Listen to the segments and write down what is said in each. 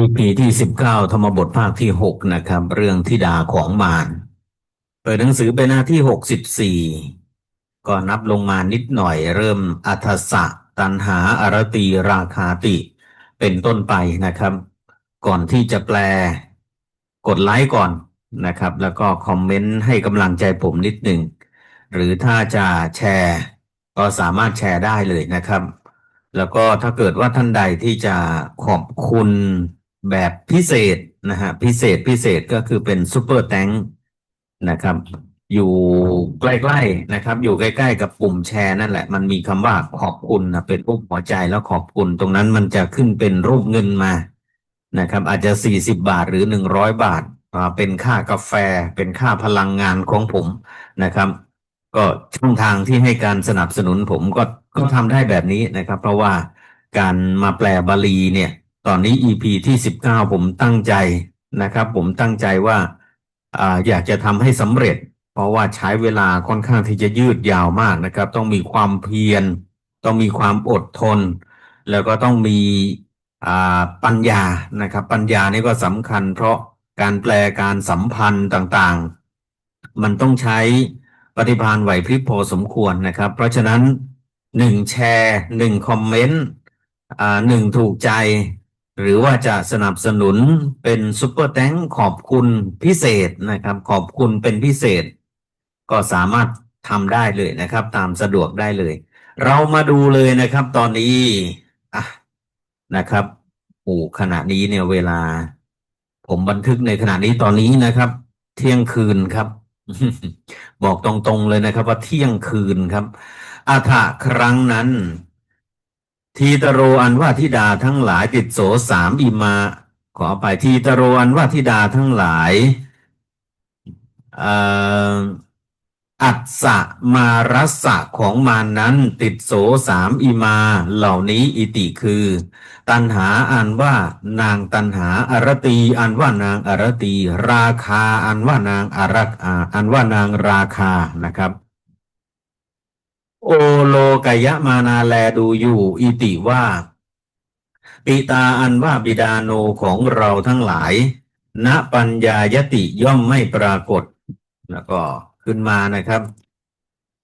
EP ที่สิบเก้าธรรมบทภาคที่หกนะครับ เรื่องทิดาของมารเปิดหนังสือเป็นหน้าที่หกสิบสี่ก็นับลงมานิดหน่อยเริ่มอัทสะตันหาอารตีราคาติ เป็นต้นไปนะครับ ก่อนที่จะแปล กดไลค์ก่อนนะครับ แล้วก็คอมเมนต์ให้กำลังใจผมนิดหนึ่ง หรือถ้าจะแชร์ ก็สามารถแชร์ได้เลยนะครับ แล้วก็ถ้าเกิดว่าท่านใดที่จะขอบคุณ แบบพิเศษนะฮะพิเศษพิเศษก็คือเป็นซูเปอร์แตงนะครับ อยู่ใกล้ๆนะครับ อยู่ใกล้ๆกับปุ่มแชร์นั่นแหละ มันมีคำว่าขอบคุณนะเป็นรูปหัวใจแล้วขอบคุณ ตรงนั้นมันจะขึ้นเป็นรูปเงินมานะครับ อาจจะสี่สิบบาทหรือหนึ่งร้อยบาทเป็นค่ากาแฟเป็นค่าพลังงานของผมนะครับ ก็ช่องทางที่ให้การสนับสนุนผมก็ก็ทำได้แบบนี้นะครับ เพราะว่าการมาแปลบาลีเนี่ย ตอนนี้ EP ที่สิบเก้าผมตั้งใจนะครับ ผมตั้งใจว่าอ่าอยากจะทำให้สำเร็จ เพราะว่าใช้เวลาค่อนข้างที่จะยืดยาวมากนะครับ ต้องมีความเพียร ต้องมีความอดทน แล้วก็ต้องมีอ่าปัญญานะครับ ปัญญานี่ก็สำคัญ เพราะการแปลการสัมพันธ์ต่างๆ มันต้องใช้ปฏิภาณไหวพริบพอสมควรนะครับ เพราะฉะนั้นหนึ่งแชร์หนึ่งคอมเมนต์หนึ่งถูกใจ หรือว่าจะสนับสนุนเป็นซุปเปอร์แตงขอบคุณพิเศษนะครับ ขอบคุณเป็นพิเศษ ก็สามารถทำได้เลยนะครับ ตามสะดวกได้เลย เรามาดูเลยนะครับ ตอนนี้อะนะครับโอ้ขณะนี้เนี่ยเวลา ผมบันทึกในขณะนี้ตอนนี้นะครับ เที่ยงคืนครับ บอกตรงๆเลยนะครับ ว่าเที่ยงคืนครับอาถะครั้งนั้น ทีตโรอันว่าธิดาทั้งหลายติดโสสามอิมา ขอไปทีตโรอันว่าธิดาทั้งหลายอัศสมารัสสะของมานนั้น ติดโสสามอิมาเหล่านี้อิติคือ ตันหาอันว่านางตันหาอารตี อันว่านางอารตี ราคา อันว่านางอารักอันว่านางราคานะครับ โอโลกยะมานาแลดูอยู่ อิติว่าปิตาอันว่าบิดาโนของเราทั้งหลาย ณปัญญายติย่อมไม่ปรากฏ แล้วก็ขึ้นมานะครับ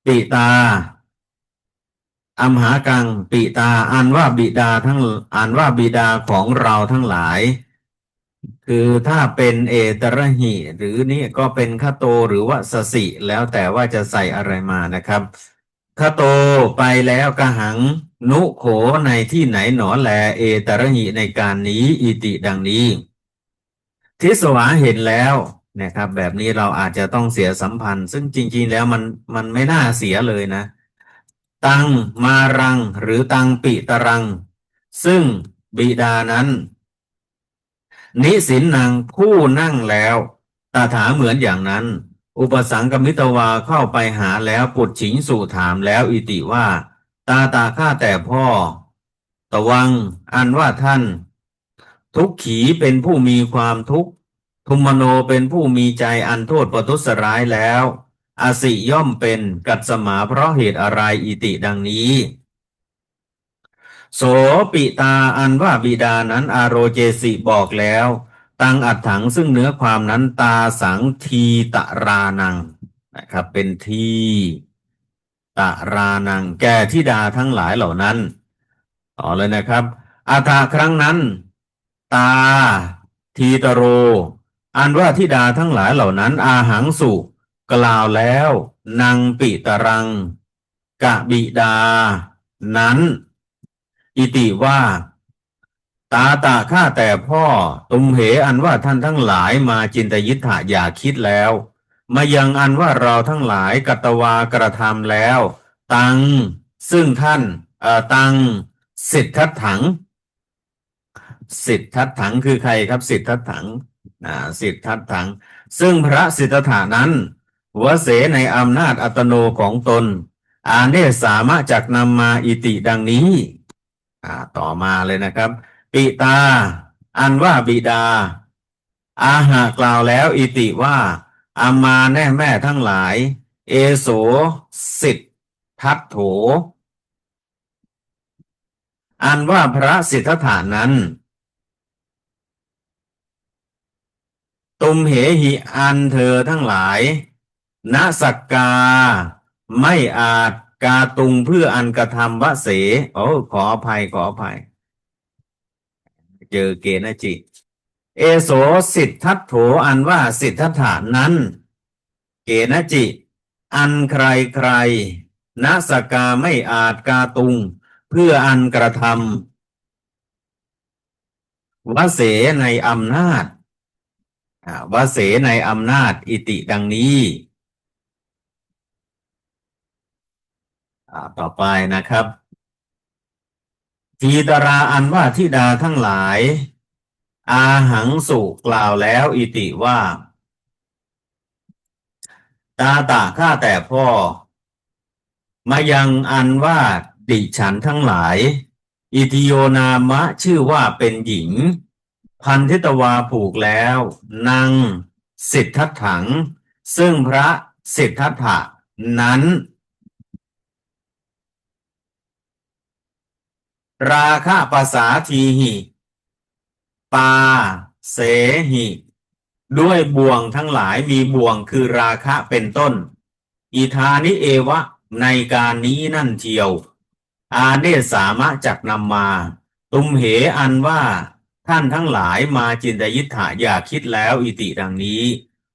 ปิตาอัมหากังปิตาอันว่าบิดาทั้งอันว่าบิดาของเราทั้งหลาย คือถ้าเป็นเอตระหิ หรือนี่ก็เป็นคโตหรือว่าสสิ แล้วแต่ว่าจะใส่อะไรมานะครับ คโตไปแล้วกหัง นุโขในที่ไหนหนอแล เอตระหิในการนี้ อิติดังนี้ ทิสวาเห็นแล้วนะครับ แบบนี้เราอาจจะต้องเสียสัมพันธ์ ซึ่งจริง ๆ แล้วมันมันไม่น่าเสียเลยนะ ตังมารัง หรือตังปิตรัง ซึ่งบิดานั้น นิสินนางผู้นั่งแล้วตาถาเหมือนอย่างนั้น อุปสังกมิตวาเข้าไปหาแล้วปุดฉิงสู่ถามแล้วอิติว่า ตาตาข้าแต่พ่อ ตะวัง อันว่าท่าน ทุกขีเป็นผู้มีความทุกข์ ทุมโนเป็นผู้มีใจอันโทษประทุษร้ายแล้วอาสิย่อมเป็นกัตสมาเพราะเหตุอะไรอิติดังนี้ โสปิตาอันว่าบิดานั้นอาโรเจสิบอกแล้ว ตังอัดถังซึ่งเนื้อความนั้นตาสังทีตะรานังนะครับ เป็นทีตะรานัง แก่ทิดาทั้งหลายเหล่านั้นต่อเลยนะครับอาถาครั้งนั้น ตา ทีตโร อันว่าทิดาทั้งหลายเหล่านั้น อาหังสุกล่าวแล้วนางปิตรัง กะบิดา นั้น อิติว่า ตาตาข้าแต่พ่อตุมเหอันว่าท่านทั้งหลายมาจินตยิทธะอย่าคิดแล้ว มายังอันว่าเราทั้งหลายกัตวากระทำแล้ว ตัง ซึ่งท่านเอ่อตังสิทธัตถัง สิทธัตถังคือใครครับ สิทธัตถังอ่าสิทธัตถัง ซึ่งพระสิทธัตถานั้นวเสในอำนาจอัตโนของตน อาเนสามารถจักนำมาอิติดังนี้ อ่าต่อมาเลยนะครับ ปิตา อันว่าบิดา อาหากล่าวแล้วอิติว่า อามาแน่แม่ทั้งหลาย เอโสสิทธัตโถ อันว่าพระสิทธัตถานั้น ตุมเหหิอันเธอทั้งหลายณสักกา ไม่อาจกาตุงเพื่ออันกระทำวะเสโอ้ขออภัยขออภัย เจอเกณจิ เอโสสิทธัตโถอันว่าสิทธัตถานั้น เกณจิ อันใครใครณสกาไม่อาจกาตุง เพื่ออันกระทำวเสในอำนาจวเสในอำนาจอิติดังนี้ต่อไปนะครับ ทีตราอันว่าทิดาทั้งหลาย อาหังสุกล่าวแล้วอิติว่า ตาตาข้าแต่พ่อ มายังอันว่าดิฉันทั้งหลาย อิติโยนามะชื่อว่าเป็นหญิง พันธิตวาผูกแล้วนางสิทธัตถัง ซึ่งพระสิทธัตถะนั้น ราคะภาษาทีหิปาเสหิ ด้วยบ่วงทั้งหลายมีบ่วงคือราคะเป็นต้นอีธานิเอวะ ในการนี้นั่นเทียว อาเนสามะจักนำมา ตุมเหอันว่า ท่านทั้งหลายมาจินตยิทธะอยากคิดแล้วอิติดังนี้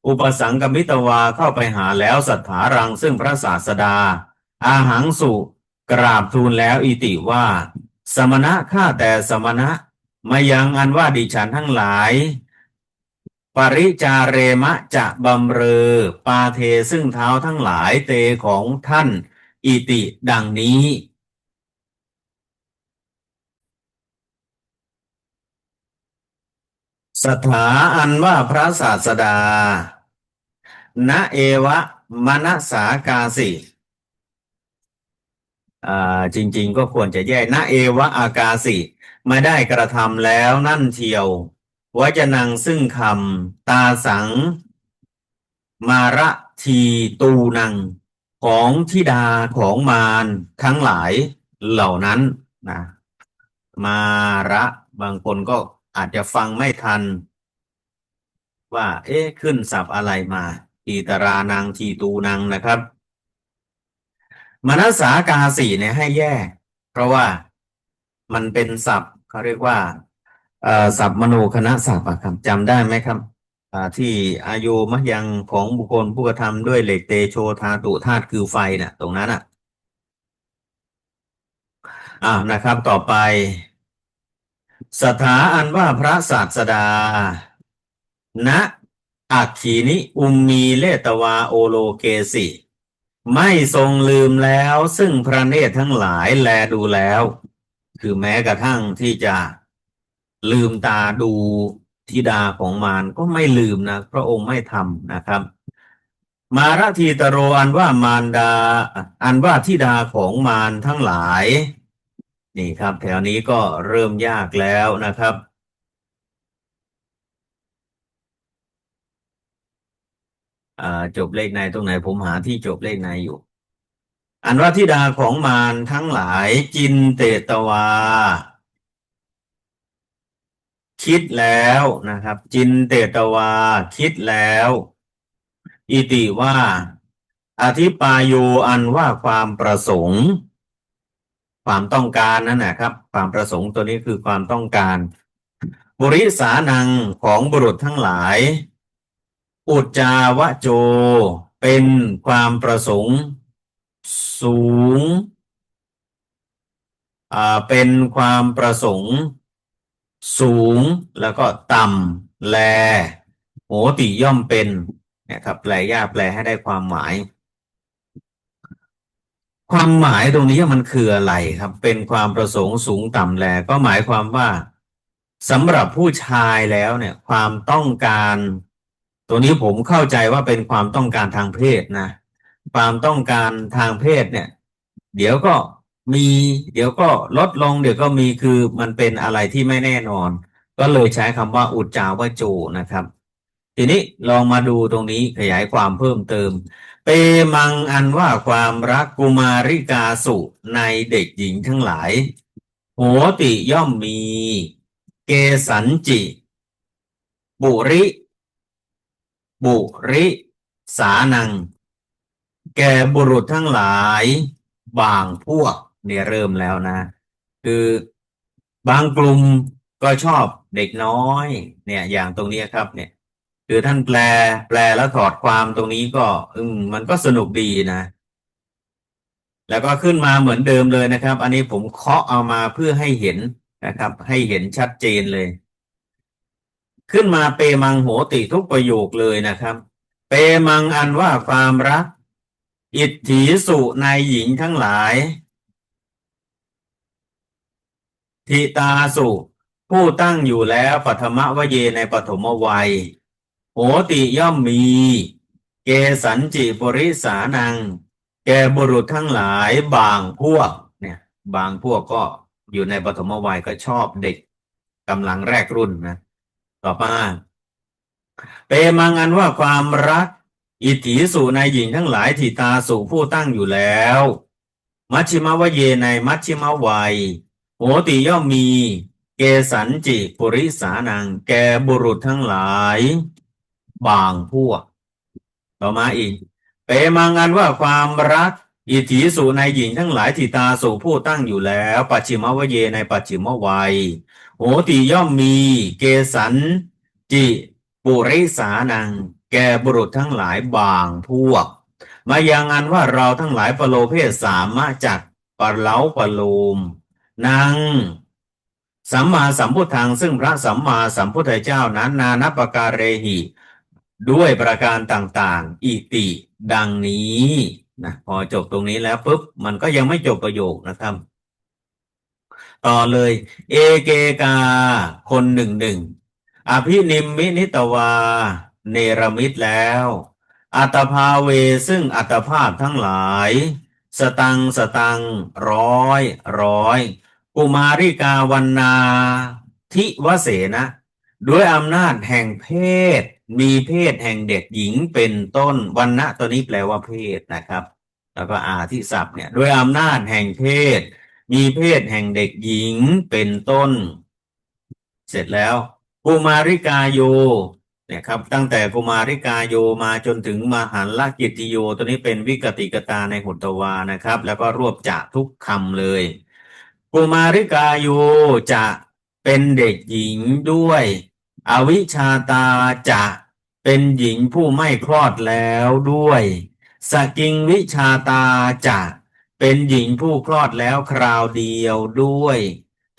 อุปสังกมิตวาเข้าไปหาแล้วสัทธารังซึ่งพระศาสดา อาหังสุกราบทูลแล้วอิติว่า สมณะข้าแต่สมณะมายังอันว่าดิฉันทั้งหลาย ปริจาเรมะจะบำเรอปาเทซึ่งเท้าทั้งหลายเตของท่าน อิติดังนี้ สถาอันว่าพระศาสดา ณเอวะมณสากาสิ จริง ๆ ก็ควรจะแยกณเอวะอากาสิไม่ได้กระทำแล้วนั่นเทียววจนังซึ่งคำตาสัง มาระทีตูนัง ของทิดาของมารทั้งหลายเหล่านั้นนะมาระบางคนก็อาจจะฟังไม่ทัน ว่า เอ๊ะขึ้นศัพท์อะไรมาอีตรานางทีตูนังนะครับ มนัสสากาสีเนี่ยให้แยก เพราะว่ามันเป็นศัพท์เขาเรียกว่าศัพท์มโนคณะศัพท์อะครับจำได้ไหมครับที่อายุมะยังของบุคคลผู้กระทำด้วยเหล็กเตโชธาตุธาตุคือไฟน่ะ ตรงนั้นอะอ่านะครับ ต่อไปสถาอันว่าพระศาสดา ณอักขีนิอุมมีเลตวาโอโลเกสิ ไม่ทรงลืมแล้ว ซึ่งพระเนตรทั้งหลายแลดูแล้ว คือแม้กระทั่งที่จะลืมตาดูธิดาของมารก็ไม่ลืมนะ พระองค์ไม่ทำนะครับ มารทีตโรอันว่ามารดา อันว่าธิดาของมารทั้งหลาย นี่ครับ แถวนี้ก็เริ่มยากแล้วนะครับ อ่า จบเลขในตรงไหน ผมหาที่จบเลขในอยู่ อันว่าธิดาของมารทั้งหลายจินเตตวา คิดแล้วนะครับ จินเตตวา คิดแล้ว อิติว่า อธิปายโยอันว่าความประสงค์ ความต้องการนั่นนะครับ ความประสงค์ตัวนี้คือความต้องการ บริสานังของบุรุษทั้งหลาย อุจจาวะโจ เป็นความประสงค์ สูงอ่าเป็นความประสงค์ สูงแล้วก็ต่ำแลโหติย่อมเป็นนะครับแปลยากแปลให้ได้ความหมาย ความหมายตรงนี้มันคืออะไรครับ เป็นความประสงค์สูงต่ำแล ก็หมายความว่าสำหรับผู้ชายแล้วเนี่ย ความต้องการ ตัวนี้ผมเข้าใจว่าเป็นความต้องการทางเพศนะ ความต้องการทางเพศเนี่ย เดี๋ยวก็มี เดี๋ยวก็ลดลง เดี๋ยวก็มีคือมันเป็นอะไรที่ไม่แน่นอน ก็เลยใช้คำว่าอุจจาวโจนะครับ ทีนี้ลองมาดูตรงนี้ขยายความเพิ่มเติม เปมังอันว่าความรักกุมาริกาสุในเด็กหญิงทั้งหลายโหติย่อมมี เกสันจิ บุริ บุริสานัง แก่บุรุษทั้งหลายบางพวกเนี่ยเริ่มแล้วนะ คือบางกลุ่มก็ชอบเด็กน้อย เนี่ยอย่างตรงนี้ครับ เนี่ย คือท่านแปล แปลแล้วถอดความตรงนี้ก็ อืม มันก็สนุกดีนะ แล้วก็ขึ้นมาเหมือนเดิมเลยนะครับ อันนี้ผมเคาะเอามาเพื่อให้เห็นนะครับ ให้เห็นชัดเจนเลย ขึ้นมาเปมังโหติทุกประโยคเลยนะครับ เปมังอันว่าความรัก อิทธิสุในหญิงทั้งหลายทิตาสุผู้ตั้งอยู่แล้วปัทมวเยในปฐมวัย โหติย่อมมี เกสันจิปริสานัง แกบุรุษทั้งหลายบางพวกเนี่ย บางพวกก็อยู่ในปฐมวัยก็ชอบเด็กกำลังแรกรุ่นนะ ต่อมาเปมังอันว่าความรัก อิทธิสุในหญิงทั้งหลายทิตาสุผู้ตั้งอยู่แล้ว มัชชิมวเยในมัชชิมวัยโหติย่อมมี เกสันจิปุริสานัง แกบุรุษทั้งหลาย บางพวก ต่อมาอีก เปมังอันว่าความรัก อิทธิสุในหญิงทั้งหลายทิตาสุผู้ตั้งอยู่แล้ว ปัจฉิมวเยในปัจฉิมวัย โหติย่อมมี เกสันจิปุริสานัง แกบุรุษทั้งหลายบางพวก มายังอันว่าเราทั้งหลายปโลเพศสามารถจักปะเล้าปะโลมนางสัมมาสัมพุทธังซึ่งพระสัมมาสัมพุทธเจ้านั้น นานัปการเรหิ ด้วยประการต่างๆ อิติดังนี้นะพอจบตรงนี้แล้วปุ๊บ มันก็ยังไม่จบประโยคนะครับ ต่อเลย เอเกกา คนหนึ่งหนึ่งอภินิมมินิตวา เนรมิตแล้ว อัตภาเวซึ่งอัตภาพทั้งหลาย สตังสตัง ร้อย ร้อย กุมาริกาวันนาทิวเสนะ ด้วยอำนาจแห่งเพศ มีเพศแห่งเด็กหญิงเป็นต้นวันนะตัวนี้แปลว่าเพศนะครับ แล้วก็อาที่ศัพท์เนี่ยด้วยอำนาจแห่งเพศ มีเพศแห่งเด็กหญิงเป็นต้น เสร็จแล้วกุมาริกาโยนี่ยครับตั้งแต่กุมาริกาโยมาจนถึงมหันลกิติโย ตัวนี้เป็นวิกติกตาในหุตตวานะครับ แล้วก็รวบจากทุกคำเลยกุมาริกาโยจะเป็นเด็กหญิงด้วย อวิชชาตาจะเป็นหญิงผู้ไม่คลอดแล้วด้วย สกิงวิชาตาจะ เป็นหญิงผู้คลอดแล้วคราวเดียวด้วย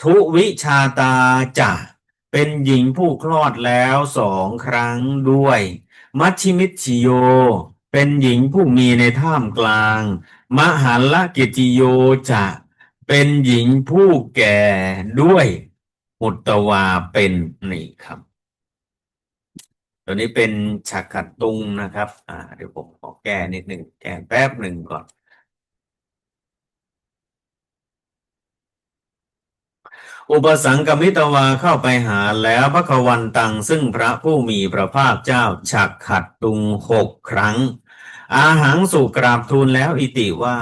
ทุวิชาตาจะเป็นหญิงผู้คลอดแล้วสองครั้งด้วย มัชชิมิชิโย เป็นหญิงผู้มีในท่ามกลาง มหัลลกิจิโยจะเป็นหญิงผู้แก่ด้วยอุตตวาเป็นนี่ครับ ตัวนี้เป็นฉักขัดตุงนะครับ อ่า เดี๋ยวผมขอแก้นิดหนึ่งแก้แป๊บหนึ่งก่อน อุปสังกมิตวาเข้าไปหาแล้วพระควันตังซึ่งพระผู้มีพระภาคเจ้าฉักขัดตุงหกครั้ง อาหังสู่กราบทูลแล้วอิติว่า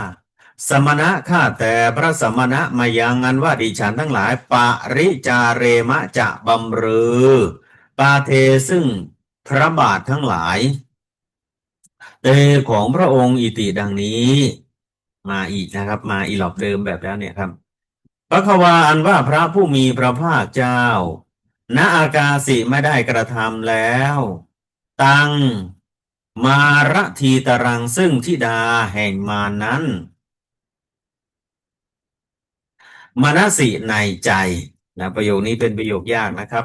สมณะข้าแต่พระสมณะมายังอันว่าดิฉันทั้งหลายปาริจาเรมะจะบำเรอปาเทซึ่งพระบาททั้งหลาย เตของพระองค์อิติดังนี้ มาอีกนะครับ มาอีหลอบเดิมแบบแล้วเนี่ยครับ พระควาอันว่าพระผู้มีพระภาคเจ้า ณอากาสิไม่ได้กระทำแล้ว ตังมารทีตรังซึ่งทิดาแห่งมานั้นมนสิในใจนะประโยคนี้เป็นประโยคยากนะครับ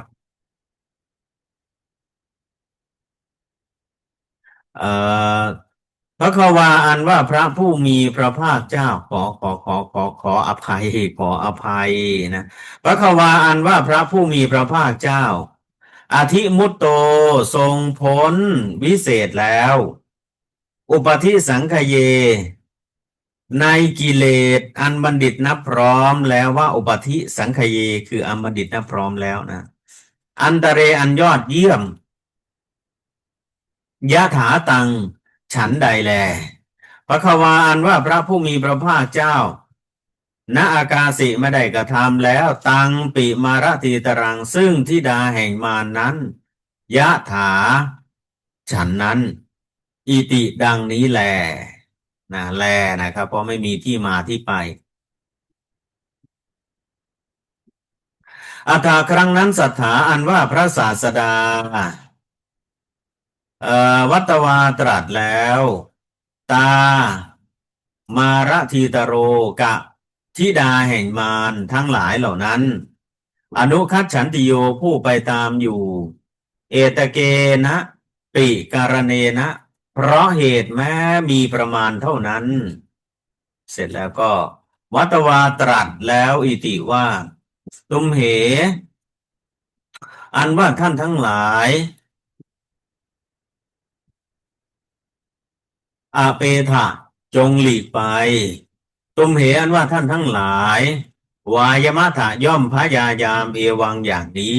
เอ่อ พระควาอันว่าพระผู้มีพระภาคเจ้าขอขอขอขอขออภัยขออภัยนะพระควาอันว่าพระผู้มีพระภาคเจ้า อธิมุตโตทรงพ้นวิเศษแล้ว อุปธิสังขเย ในกิเลสอันบัณฑิตนับพร้อมแล้วว่าอุปธิสังขเยคืออันบัณฑิตนับพร้อมแล้วนะ อันตเรอันยอดเยี่ยมยะถาตัง ฉันใดแลพระควาอันว่าพระผู้มีพระภาคเจ้า ณอากาสิไม่ได้กระทำแล้วตังปิมารตีตรังซึ่งทิดาแห่งมารนั้น ยะถา ฉันนั้น อิติดังนี้แลนะแลนะครับ เพราะไม่มีที่มาที่ไปอัตาครั้งนั้นสัทธาอันว่าพระศาสดา วัตวาตรัสแล้ว ตา มารทีตโรกะธิดาแห่งมารทั้งหลายเหล่านั้น อนุคัตฉันติโยผู้ไปตามอยู่ เอตเกนะ ปิการเนนะ เพราะเหตุแม้มีประมาณเท่านั้น เสร็จแล้วก็ วัตวาตรัสแล้วอิติว่า ตุมเห อันว่าท่านทั้งหลาย อาเปทะจงหลีกไป ตุมเหอันว่าท่านทั้งหลาย วายมะถะย่อมพยายามเอวังอย่างนี้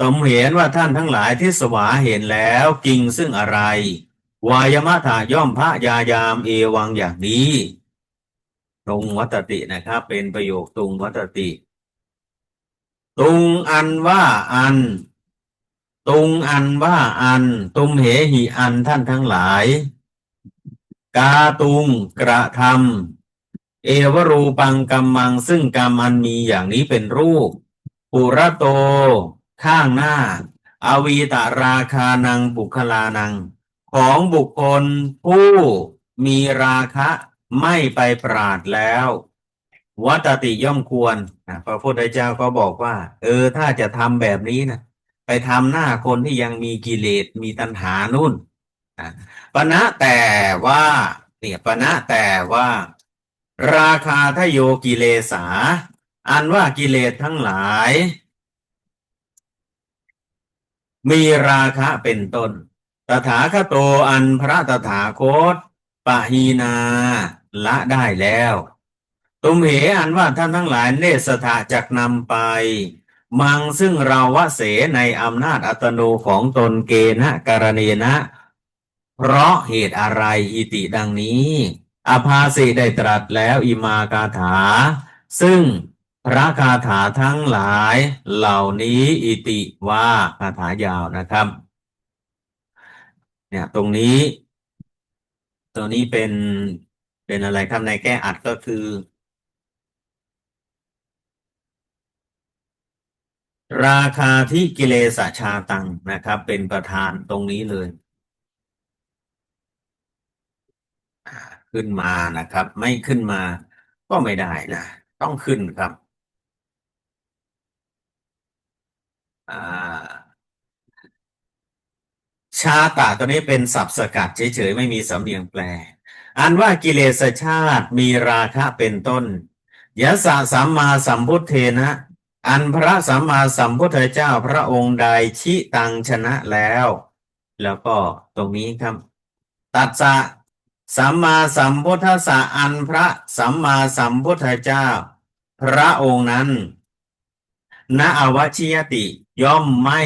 ตุมเหอันว่าท่านทั้งหลายที่สวาเห็นแล้วกิงซึ่งอะไร วายมะถะย่อมพยายามเอวังอย่างนี้ตรงวัตตินะครับ เป็นประโยคตรงวัตติตุงอันว่าอันตุงอันว่าอัน ตุมเหหิอันท่านทั้งหลาย กาตุงกระทำเอวรูปังกัมมังซึ่งกรรมอันมีอย่างนี้เป็นรูป ปุระโต ข้างหน้า อวีตาราคานังบุคลานัง ของบุคคลผู้มีราคะไม่ไปปราดแล้ว วัตติย่อมควรนะพระพุทธเจ้าก็บอกว่า เออถ้าจะทำแบบนี้นะไปทำหน้าคนที่ยังมีกิเลสมีตัณหานู่นนะ ปณะแต่ว่าเนี่ยปณะแต่ว่า ราคาทโยกิเลสา อันว่ากิเลสทั้งหลาย มีราคะเป็นต้น ตถาคโตอันพระตถาคตปะฮีนาละได้แล้ว ตุมเหอันว่าท่านทั้งหลายเนสถาจักนำไป มังซึ่งเราวะเสในอำนาจอัตโนของตนเกนะการเนนะ เพราะเหตุอะไรอิติดังนี้ อภาสีได้ตรัสแล้วอิมากาถา ซึ่งพระคาถาทั้งหลายเหล่านี้อิติว่าคาถายาวนะครับ เนี่ยตรงนี้ ตัวนี้เป็นเป็นอะไรครับในแก้อัดก็คือ ราคาที่กิเลสชาตังนะครับ เป็นประธานตรงนี้เลย ขึ้นมานะครับ ไม่ขึ้นมาก็ไม่ได้นะ ต้องขึ้นครับ อ่าชาตะตัวนี้เป็นศัพท์สกัดเฉยๆ ไม่มีสำเนียงแปล อันว่ากิเลสชาติมีราคะเป็นต้นยะสะสัมมาสัมพุทเทนะ อันพระสัมมาสัมพุทธเจ้าพระองค์ใดชิตังชนะแล้ว แล้วก็ตรงนี้ครับ ตัดสะ สัมมาสัมพุทธสะอันพระสัมมาสัมพุทธเจ้า พระองค์นั้นณอวชิยติย่อมไม่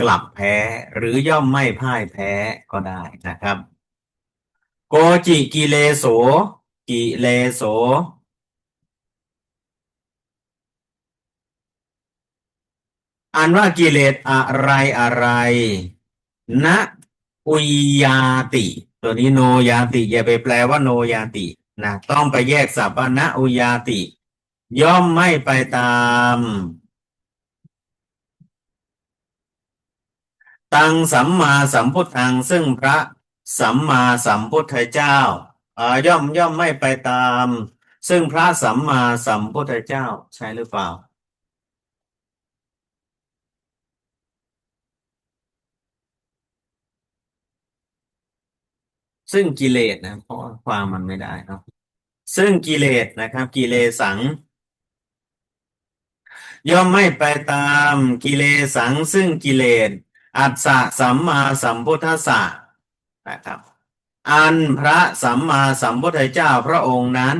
กลับแพ้หรือย่อมไม่พ่ายแพ้ก็ได้นะครับ โกจิกิเลโสกิเลโสอันว่ากิเลสอะไรอะไรณอุยาติ ตัวนี้โนยาติอย่าไปแปลว่าโนยาตินะต้องไปแยกสัพพะอุยาติ ย่อมไม่ไปตาม ตังสัมมาสัมพุทธังซึ่งพระสัมมาสัมพุทธเจ้าย่อมย่อมไม่ไปตาม ซึ่งพระสัมมาสัมพุทธเจ้าใช่หรือเปล่า ซึ่งกิเลสนะเพราะความมันไม่ได้เนาะซึ่งกิเลสนะครับ กิเลสัง ย่อมไม่ไปตามกิเลสัง ซึ่งกิเลสอัสสะสัมมาสัมพุทธสสะนะครับ อันพระสัมมาสัมพุทธเจ้าพระองค์นั้น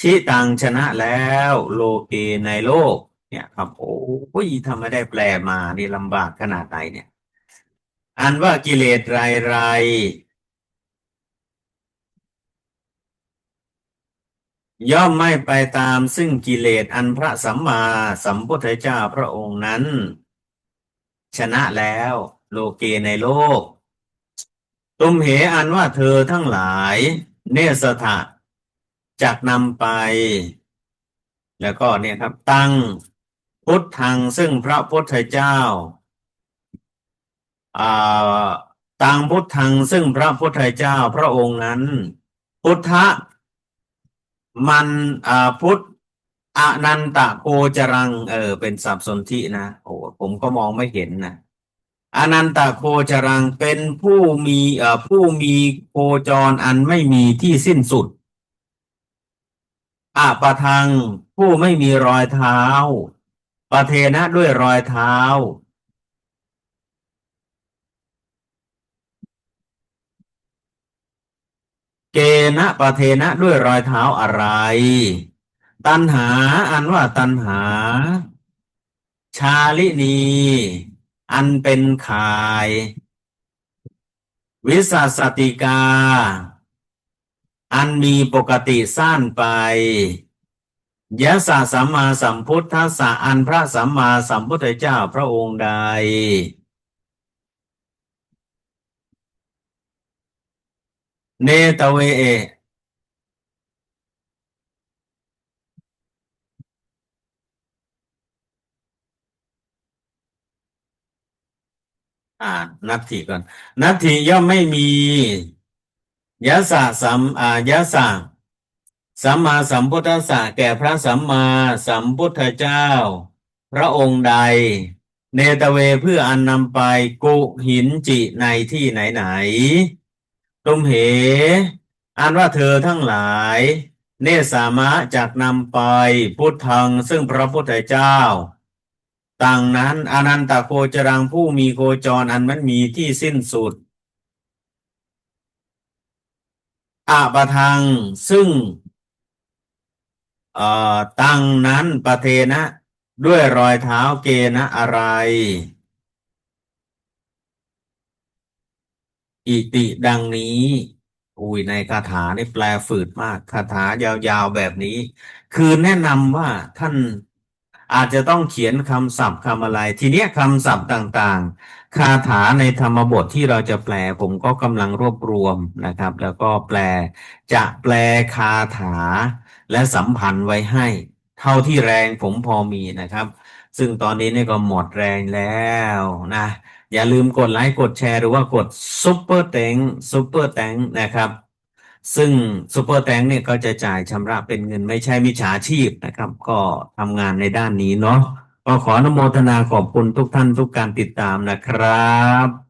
ชิตังชนะแล้วโลเกในโลก เนี่ยครับโอ้ยทำไม่ได้แปลมานี่ลำบากขนาดไหนเนี่ย อันว่ากิเลสไรไรย่ ย่อมไม่ไปตามซึ่งกิเลสอันพระสัมมาสัมพุทธเจ้าพระองค์นั้น ชนะแล้วโลเกในโลก ตุมเหอันว่าเธอทั้งหลาย เนสถะจักนำไป แล้วก็เนี่ยครับตั้งพุทธังซึ่งพระพุทธเจ้าอ่าตังพุทธังซึ่งพระพุทธเจ้าพระองค์นั้น พุทธะ มันอ่าพุทธอนันตะโกจรัง เออ เป็นสับสนธินะโอ้ผมก็มองไม่เห็นนะอนันตะโคจรังเป็นผู้มีเอ่อผู้มีโคจรอันไม่มีที่สิ้นสุดอาปะทังผู้ไม่มีรอยเท้าปะเทนะด้วยรอยเท้า เกณะปะเทนะด้วยรอยเท้าอะไร ตันหา อันว่าตันหา ชาลินี อันเป็นขาย วิสัสติกา อันมีปกติสั้นไปยะสะสัมมาสัมพุทธัสสะอันพระสัมมาสัมพุทธเจ้าพระองค์ใด เนตเวเออ่านัตถิก่อน นัตถิย่อมไม่มียะสะสัมอายะสะสัมมาสัมพุทธัสสะแก่พระสัมมาสัมพุทธเจ้า พระองค์ใด เนตเวเพื่ออันนำไปกุหินจิในที่ไหนไหน ตุมเหอันว่าเธอทั้งหลาย เนสามะจากนำไปพุทธังซึ่งพระพุทธเจ้า ต่างนั้นอนันตโคจรังผู้มีโคจรอันมันมีที่สิ้นสุดอาปะทังซึ่งเอ่อตั้งนั้นปะเทนะ ด้วยรอยเท้าเกนะอะไร อิติดังนี้ อุ้ยในคาถานี่แปลฝืดมาก คาถายาวๆแบบนี้ คือแนะนำว่าท่านอาจจะต้องเขียนคำศัพท์คำอะไร ทีเนี้ยคำศัพท์ต่างๆ คาถาในธรรมบทที่เราจะแปล ผมก็กำลังรวบรวมนะครับ แล้วก็แปลจะแปลคาถา และสัมพันธ์ไว้ให้ เท่าที่แรงผมพอมีนะครับ ซึ่งตอนนี้เนี่ยก็หมดแรงแล้วนะ อย่าลืมกดไลค์กดแชร์หรือว่ากดซุปเปอร์แตงซุปเปอร์แตงนะครับ ซึ่งซุปเปอร์แตงเนี่ยก็จะจ่ายชำระเป็นเงินไม่ใช่มิจฉาชีพนะครับ ก็ทำงานในด้านนี้เนาะก็ขออนุโมทนาขอบคุณทุกท่านทุกการติดตามนะครับ